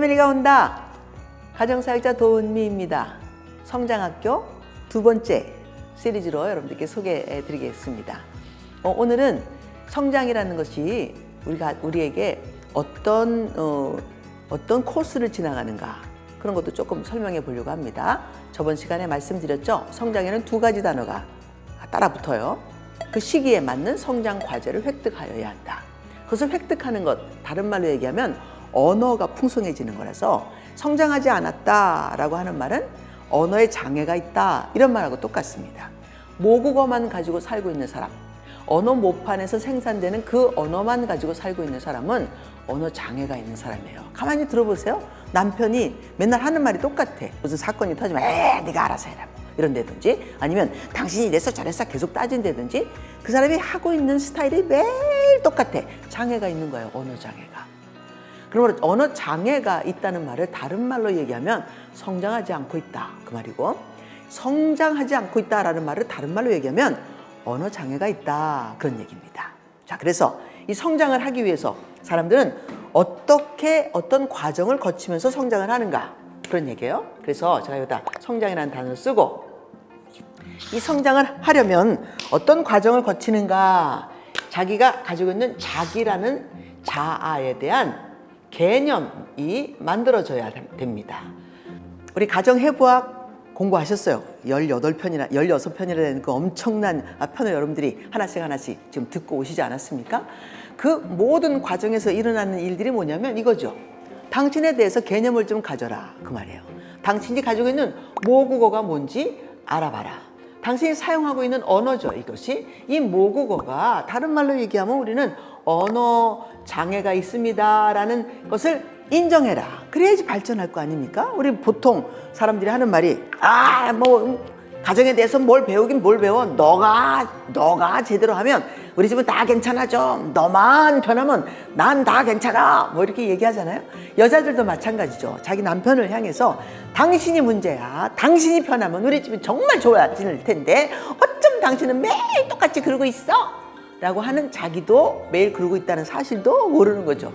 패밀리가 온다. 가정사역자 도은미입니다. 성장학교 두 번째 시리즈로 여러분들께 소개해 드리겠습니다. 어, 오늘은 성장이라는 것이 우리가 우리에게 어떤 어, 어떤 코스를 지나가는가 그런 것도 조금 설명해 보려고 합니다. 저번 시간에 말씀드렸죠. 성장에는 두 가지 단어가 따라 붙어요. 그 시기에 맞는 성장 과제를 획득하여야 한다. 그것을 획득하는 것, 다른 말로 얘기하면 언어가 풍성해지는 거라서 성장하지 않았다라고 하는 말은 언어에 장애가 있다 이런 말하고 똑같습니다. 모국어만 가지고 살고 있는 사람, 언어 모판에서 생산되는 그 언어만 가지고 살고 있는 사람은 언어 장애가 있는 사람이에요. 가만히 들어보세요. 남편이 맨날 하는 말이 똑같아. 무슨 사건이 터지면 에 네가 알아서 해라. 뭐 이런다든지 아니면 당신이 이래서 저래서 계속 따진다든지 그 사람이 하고 있는 스타일이 매일 똑같아. 장애가 있는 거예요. 언어 장애가. 그러면 언어 장애가 있다는 말을 다른 말로 얘기하면 성장하지 않고 있다. 그 말이고 성장하지 않고 있다라는 말을 다른 말로 얘기하면 언어 장애가 있다. 그런 얘기입니다. 자, 그래서 이 성장을 하기 위해서 사람들은 어떻게 어떤 과정을 거치면서 성장을 하는가 그런 얘기예요. 그래서 제가 여기다 성장이라는 단어를 쓰고 이 성장을 하려면 어떤 과정을 거치는가 자기가 가지고 있는 자기라는 자아에 대한 개념이 만들어져야 됩니다. 우리 가정해부학 공부하셨어요. 18편이나 16편이나 되는 그 엄청난 편을 여러분들이 하나씩 하나씩 지금 듣고 오시지 않았습니까? 그 모든 과정에서 일어나는 일들이 뭐냐면 이거죠. 당신에 대해서 개념을 좀 가져라. 그 말이에요. 당신이 가지고 있는 모국어가 뭔지 알아봐라. 당신이 사용하고 있는 언어죠. 이것이 이 모국어가 다른 말로 얘기하면 우리는 언어 장애가 있습니다라는 것을 인정해라. 그래야지 발전할 거 아닙니까? 우리 보통 사람들이 하는 말이 아, 뭐 가정에 대해서 뭘 배우긴 뭘 배워. 너가 너가 제대로 하면 우리 집은 다 괜찮아져. 너만 편하면 난 다 괜찮아. 뭐 이렇게 얘기하잖아요. 여자들도 마찬가지죠. 자기 남편을 향해서 당신이 문제야. 당신이 편하면 우리 집은 정말 좋아질 텐데 어쩜 당신은 매일 똑같이 그러고 있어? 라고 하는 자기도 매일 그러고 있다는 사실도 모르는 거죠.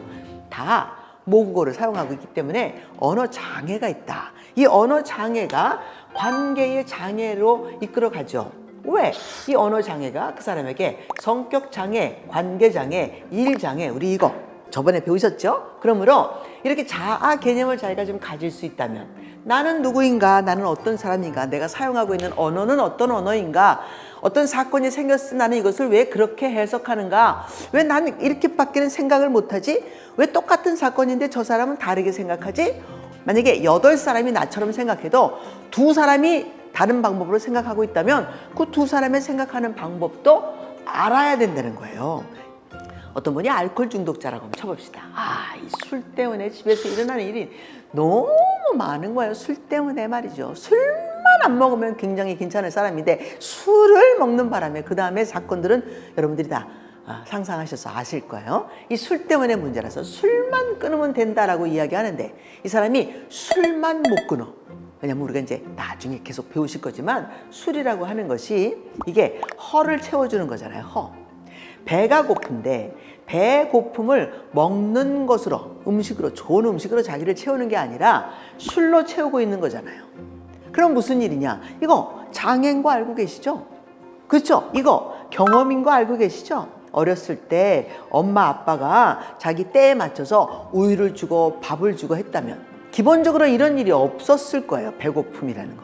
다 모국어를 사용하고 있기 때문에 언어 장애가 있다. 이 언어 장애가 관계의 장애로 이끌어 가죠. 왜? 이 언어 장애가 그 사람에게 성격 장애, 관계 장애, 일 장애, 우리 이거 저번에 배우셨죠? 그러므로 이렇게 자아 개념을 자기가 좀 가질 수 있다면 나는 누구인가? 나는 어떤 사람인가? 내가 사용하고 있는 언어는 어떤 언어인가? 어떤 사건이 생겼을 때 나는 이것을 왜 그렇게 해석하는가? 왜 나는 이렇게밖에는 생각을 못하지? 왜 똑같은 사건인데 저 사람은 다르게 생각하지? 만약에 여덟 사람이 나처럼 생각해도 두 사람이 다른 방법으로 생각하고 있다면 그 두 사람의 생각하는 방법도 알아야 된다는 거예요. 어떤 분이 알코올 중독자라고 쳐봅시다. 아, 이 술 때문에 집에서 일어나는 일이 너무 많은 거예요. 술 때문에 말이죠. 술만 안 먹으면 굉장히 괜찮을 사람인데 술을 먹는 바람에 그 다음에 사건들은 여러분들이 다 아, 상상하셔서 아실 거예요. 이 술 때문에 문제라서 술만 끊으면 된다라고 이야기하는데 이 사람이 술만 못 끊어. 왜냐면 우리가 이제 나중에 계속 배우실 거지만 술이라고 하는 것이 이게 허를 채워주는 거잖아요. 허. 배가 고픈데 배 고픔을 먹는 것으로 음식으로 좋은 음식으로 자기를 채우는 게 아니라 술로 채우고 있는 거잖아요. 그럼 무슨 일이냐? 이거 장애인 거 알고 계시죠? 그렇죠? 이거 경험인 거 알고 계시죠? 어렸을 때 엄마 아빠가 자기 때에 맞춰서 우유를 주고 밥을 주고 했다면 기본적으로 이런 일이 없었을 거예요. 배고픔이라는 거.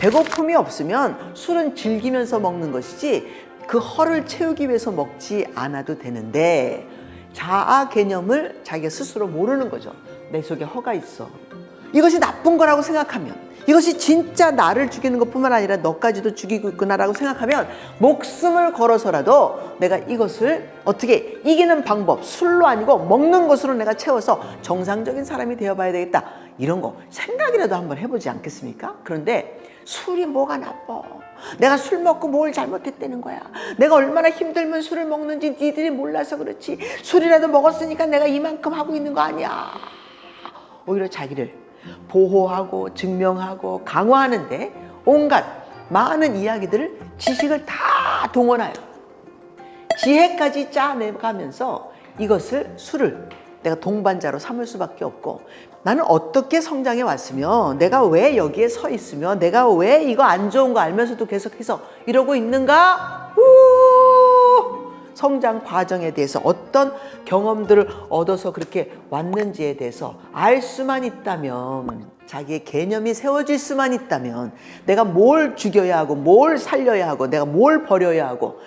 배고픔이 없으면 술은 즐기면서 먹는 것이지 그 허를 채우기 위해서 먹지 않아도 되는데 자아 개념을 자기가 스스로 모르는 거죠. 내 속에 허가 있어. 이것이 나쁜 거라고 생각하면 이것이 진짜 나를 죽이는 것뿐만 아니라 너까지도 죽이고 있구나라고 생각하면 목숨을 걸어서라도 내가 이것을 어떻게 이기는 방법 술로 아니고 먹는 것으로 내가 채워서 정상적인 사람이 되어봐야 되겠다 이런 거 생각이라도 한번 해보지 않겠습니까? 그런데 술이 뭐가 나빠? 내가 술 먹고 뭘 잘못했다는 거야. 내가 얼마나 힘들면 술을 먹는지 니들이 몰라서 그렇지. 술이라도 먹었으니까 내가 이만큼 하고 있는 거 아니야. 오히려 자기를 보호하고 증명하고 강화하는데 온갖 많은 이야기들을 지식을 다 동원하여 지혜까지 짜내가면서 이것을 술을 내가 동반자로 삼을 수밖에 없고 나는 어떻게 성장해 왔으며 내가 왜 여기에 서 있으며 내가 왜 이거 안 좋은 거 알면서도 계속해서 이러고 있는가? 우! 성장 과정에 대해서 어떤 경험들을 얻어서 그렇게 왔는지에 대해서 알 수만 있다면 자기의 개념이 세워질 수만 있다면 내가 뭘 죽여야 하고 뭘 살려야 하고 내가 뭘 버려야 하고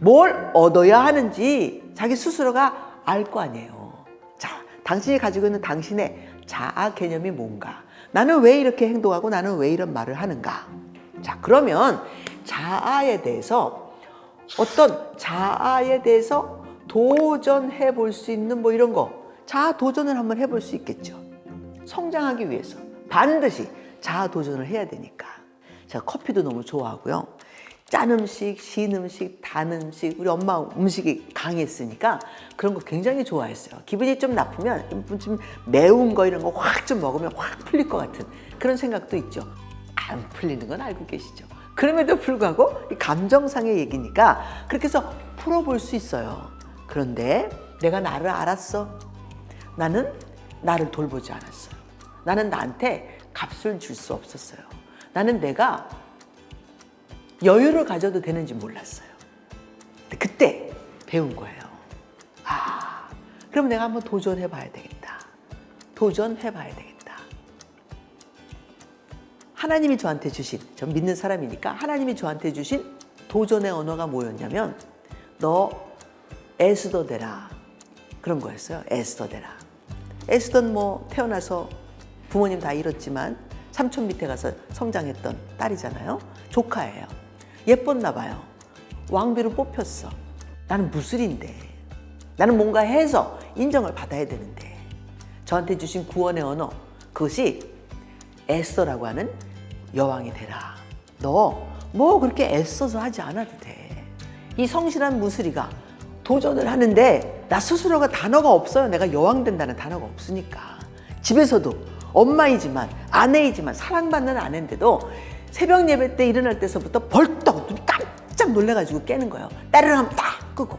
뭘 얻어야 하는지 자기 스스로가 알 거 아니에요. 자, 당신이 가지고 있는 당신의 자아 개념이 뭔가? 나는 왜 이렇게 행동하고 나는 왜 이런 말을 하는가? 자, 그러면 자아에 대해서 어떤 자아에 대해서 도전해 볼 수 있는 뭐 이런 거 자아 도전을 한번 해볼 수 있겠죠. 성장하기 위해서 반드시 자아 도전을 해야 되니까. 제가 커피도 너무 좋아하고요. 짠 음식, 신 음식, 단 음식, 우리 엄마 음식이 강했으니까 그런 거 굉장히 좋아했어요. 기분이 좀 나쁘면 좀, 좀 매운 거 이런 거 확 좀 먹으면 확 풀릴 것 같은 그런 생각도 있죠. 안 풀리는 건 알고 계시죠. 그럼에도 불구하고 이 감정상의 얘기니까 그렇게 해서 풀어볼 수 있어요. 그런데 내가 나를 알았어. 나는 나를 돌보지 않았어요. 나는 나한테 값을 줄 수 없었어요. 나는 내가 여유를 가져도 되는지 몰랐어요. 그때 배운 거예요. 아, 그럼 내가 한번 도전해 봐야 되겠다. 도전해 봐야 되겠다. 하나님이 저한테 주신, 전 믿는 사람이니까 하나님이 저한테 주신 도전의 언어가 뭐였냐면 너 애쓰더 되라. 그런 거였어요. 애쓰더 되라. 애쓰던 뭐 태어나서 부모님 다 잃었지만 삼촌 밑에 가서 성장했던 딸이잖아요. 조카예요. 예뻤나 봐요. 왕비로 뽑혔어. 나는 무술인데. 나는 뭔가 해서 인정을 받아야 되는데. 저한테 주신 구원의 언어. 그것이 에스더라고 하는 여왕이 되라. 너 뭐 그렇게 애써서 하지 않아도 돼. 이 성실한 무술이가 도전을 하는데 나 스스로가 단어가 없어요. 내가 여왕 된다는 단어가 없으니까. 집에서도 엄마이지만 아내이지만 사랑받는 아내인데도 새벽 예배 때 일어날 때서부터 벌떡 눈 깜짝 놀래가지고 깨는 거예요. 딸을 하면 딱 끄고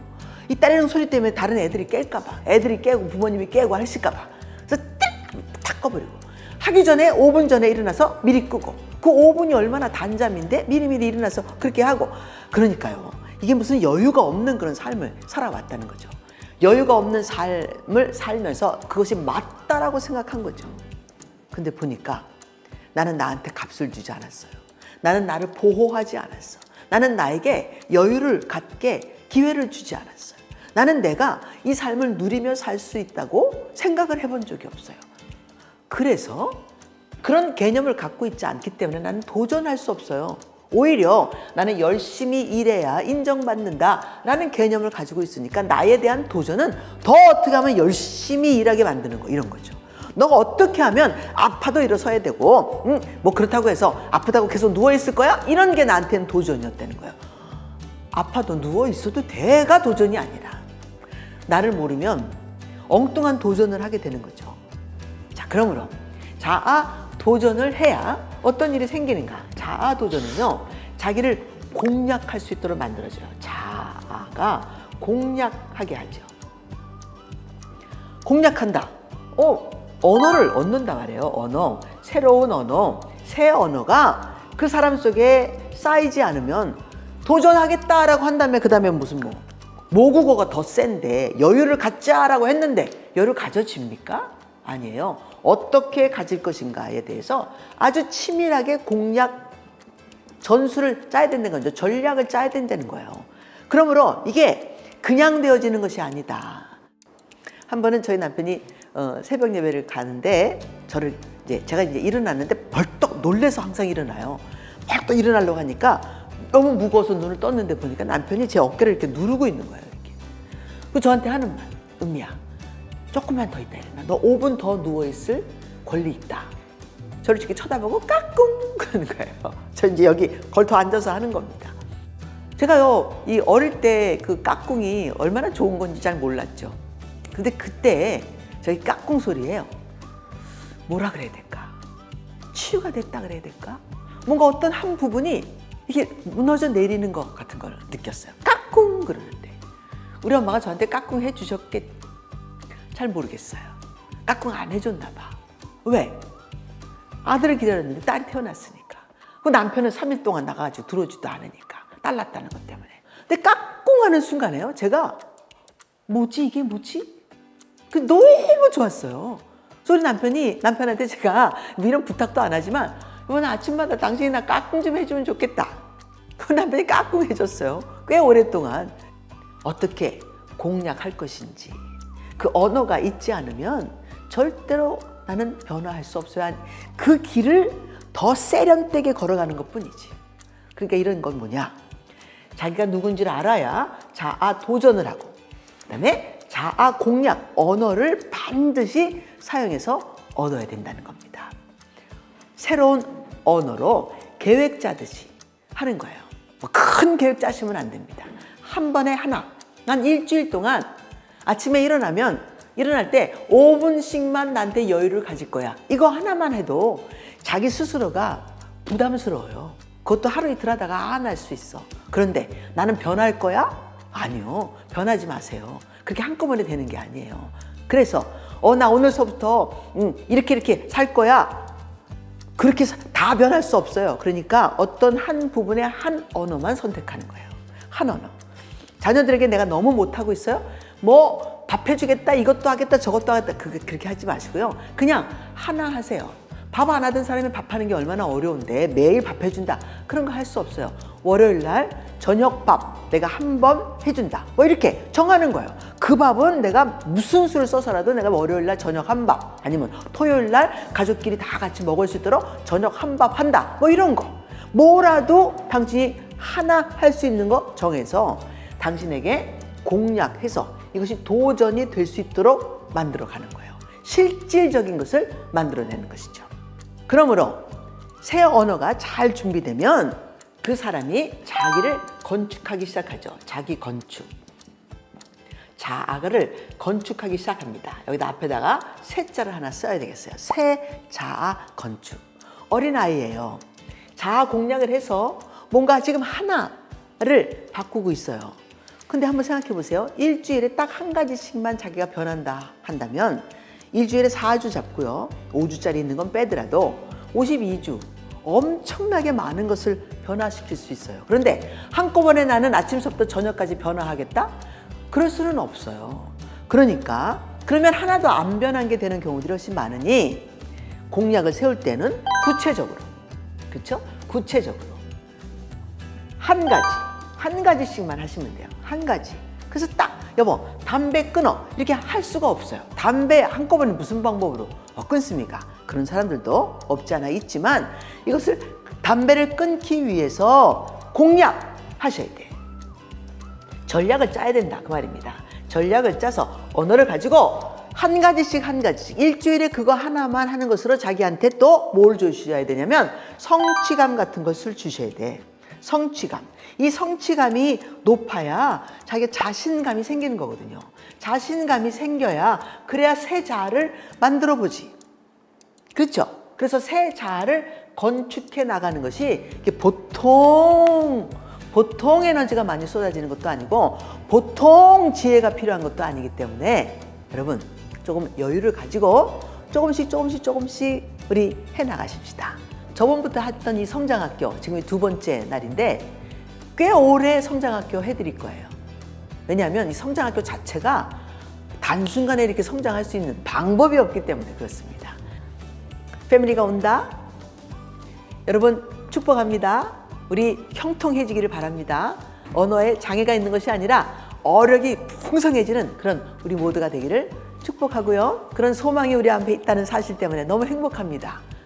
이 딸이는 소리 때문에 다른 애들이 깰까봐 애들이 깨고 부모님이 깨고 하실까봐 그래서 딱 꺼버리고 하기 전에 5분 전에 일어나서 미리 끄고 그 5분이 얼마나 단잠인데 미리미리 일어나서 그렇게 하고. 그러니까요. 이게 무슨 여유가 없는 그런 삶을 살아왔다는 거죠. 여유가 없는 삶을 살면서 그것이 맞다라고 생각한 거죠. 근데 보니까 나는 나한테 값을 주지 않았어요. 나는 나를 보호하지 않았어. 나는 나에게 여유를 갖게 기회를 주지 않았어요. 나는 내가 이 삶을 누리며 살 수 있다고 생각을 해본 적이 없어요. 그래서 그런 개념을 갖고 있지 않기 때문에 나는 도전할 수 없어요. 오히려 나는 열심히 일해야 인정받는다 라는 개념을 가지고 있으니까 나에 대한 도전은 더 어떻게 하면 열심히 일하게 만드는 거 이런 거죠. 너가 어떻게 하면 아파도 일어서야 되고 음, 뭐 그렇다고 해서 아프다고 계속 누워 있을 거야? 이런 게 나한테는 도전이었다는 거예요. 아파도 누워 있어도 대가 도전이 아니라 나를 모르면 엉뚱한 도전을 하게 되는 거죠. 자, 그러므로 자아 도전을 해야 어떤 일이 생기는가? 자아 도전은요, 자기를 공략할 수 있도록 만들어줘요. 자아가 공략하게 하죠. 공략한다. 어, 언어를 얻는다 말이에요. 언어. 새로운 언어. 새 언어가 그 사람 속에 쌓이지 않으면 도전하겠다라고 한다면 그 다음에 무슨 뭐 모국어가 더 센데 여유를 갖자라고 했는데 여유를 가져집니까? 아니에요. 어떻게 가질 것인가에 대해서 아주 치밀하게 공략 전술을 짜야 된다는 거죠. 전략을 짜야 된다는 거예요. 그러므로 이게 그냥 되어지는 것이 아니다. 한 번은 저희 남편이 어, 새벽 예배를 가는데 저를 이제 제가 이제 일어났는데 벌떡 놀래서 항상 일어나요. 벌떡 일어나려고 하니까 너무 무거워서 눈을 떴는데 보니까 남편이 제 어깨를 이렇게 누르고 있는 거예요. 이렇게. 그 저한테 하는 말, 은미야, 조금만 더 있다 일어나. 너 5분 더 누워 있을 권리 있다. 저를 이렇게 쳐다보고 까꿍 그러는 거예요. 저 이제 여기 걸터 앉아서 하는 겁니다. 제가요 이 어릴 때 그 까꿍이 얼마나 좋은 건지 잘 몰랐죠. 근데 그때 저희 까꿍 소리예요. 뭐라 그래야 될까? 치유가 됐다 그래야 될까? 뭔가 어떤 한 부분이 이게 무너져 내리는 것 같은 걸 느꼈어요. 까꿍 그러는데 우리 엄마가 저한테 까꿍 해주셨겠 잘 모르겠어요. 까꿍 안 해줬나 봐. 왜? 아들을 기다렸는데 딸이 태어났으니까. 그 남편은 3일 동안 나가가지고 들어오지도 않으니까. 딸 낳았다는 것 때문에. 근데 까꿍하는 순간에요. 제가 뭐지 이게 뭐지? 그 너무 좋았어요. 소리 남편이 남편한테 제가 이런 부탁도 안 하지만 이번 아침마다 당신이 나 까꿍 좀 해주면 좋겠다. 그 남편이 까꿍 해줬어요. 꽤 오랫동안 어떻게 공략할 것인지 그 언어가 있지 않으면 절대로 나는 변화할 수 없어요. 그 길을 더 세련되게 걸어가는 것 뿐이지. 그러니까 이런 건 뭐냐? 자기가 누군지를 알아야 자아 도전을 하고 그 다음에 자아 공략 언어를 반드시 사용해서 얻어야 된다는 겁니다. 새로운 언어로 계획 짜듯이 하는 거예요. 뭐 큰 계획 짜시면 안 됩니다. 한 번에 하나. 난 일주일 동안 아침에 일어나면 일어날 때 5분씩만 나한테 여유를 가질 거야. 이거 하나만 해도 자기 스스로가 부담스러워요. 그것도 하루 이틀 하다가 안 할 수 있어. 그런데 나는 변할 거야? 아니요. 변하지 마세요. 그렇게 한꺼번에 되는 게 아니에요. 그래서 어 나 오늘서부터 음, 이렇게 이렇게 살 거야. 그렇게 사- 다 변할 수 없어요. 그러니까 어떤 한 부분의 한 언어만 선택하는 거예요. 한 언어. 자녀들에게 내가 너무 못하고 있어요? 뭐 밥 해주겠다, 이것도 하겠다, 저것도 하겠다. 그게 그렇게 하지 마시고요. 그냥 하나 하세요. 밥 안 하던 사람이 밥 하는 게 얼마나 어려운데 매일 밥 해준다. 그런 거 할 수 없어요. 월요일 날 저녁 밥 내가 한 번 해준다. 뭐 이렇게 정하는 거예요. 그 밥은 내가 무슨 수를 써서라도 내가 월요일 날 저녁 한 밥 아니면 토요일 날 가족끼리 다 같이 먹을 수 있도록 저녁 한 밥 한다. 뭐 이런 거. 뭐라도 당신이 하나 할 수 있는 거 정해서 당신에게 공략해서 이것이 도전이 될 수 있도록 만들어 가는 거예요. 실질적인 것을 만들어내는 것이죠. 그러므로 새 언어가 잘 준비되면 그 사람이 자기를 건축하기 시작하죠. 자기 건축. 자아를 건축하기 시작합니다. 여기다 앞에다가 새 자를 하나 써야 되겠어요. 새 자아 건축. 어린아이예요. 자아 공략을 해서 뭔가 지금 하나를 바꾸고 있어요. 근데 한번 생각해 보세요. 일주일에 딱 한 가지씩만 자기가 변한다 한다면 일주일에 4주 잡고요. 5주짜리 있는 건 빼더라도 52주 엄청나게 많은 것을 변화시킬 수 있어요. 그런데 한꺼번에 나는 아침부터 저녁까지 변화하겠다? 그럴 수는 없어요. 그러니까 그러면 하나도 안 변한 게 되는 경우들이 훨씬 많으니 공약을 세울 때는 구체적으로 그렇죠? 구체적으로 한 가지 한 가지씩만 하시면 돼요. 한 가지. 그래서 딱 여보 담배 끊어 이렇게 할 수가 없어요. 담배 한꺼번에 무슨 방법으로 어, 끊습니까? 그런 사람들도 없지 않아 있지만 이것을 담배를 끊기 위해서 공략하셔야 돼. 전략을 짜야 된다 그 말입니다. 전략을 짜서 언어를 가지고 한 가지씩 한 가지씩 일주일에 그거 하나만 하는 것으로 자기한테 또 뭘 주셔야 되냐면 성취감 같은 것을 주셔야 돼. 성취감. 이 성취감이 높아야 자기 자신감이 생기는 거거든요. 자신감이 생겨야 그래야 새 자아를 만들어 보지. 그렇죠? 그래서 새 자아를 건축해 나가는 것이 보통 보통 에너지가 많이 쏟아지는 것도 아니고 보통 지혜가 필요한 것도 아니기 때문에 여러분 조금 여유를 가지고 조금씩 조금씩 조금씩 우리 해 나가십시다. 저번부터 했던 이 성장학교 지금 두 번째 날인데 꽤 오래 성장학교 해드릴 거예요. 왜냐하면 이 성장학교 자체가 단순간에 이렇게 성장할 수 있는 방법이 없기 때문에 그렇습니다. 패밀리가 온다. 여러분 축복합니다. 우리 형통해지기를 바랍니다. 언어에 장애가 있는 것이 아니라 어력이 풍성해지는 그런 우리 모두가 되기를 축복하고요. 그런 소망이 우리 앞에 있다는 사실 때문에 너무 행복합니다.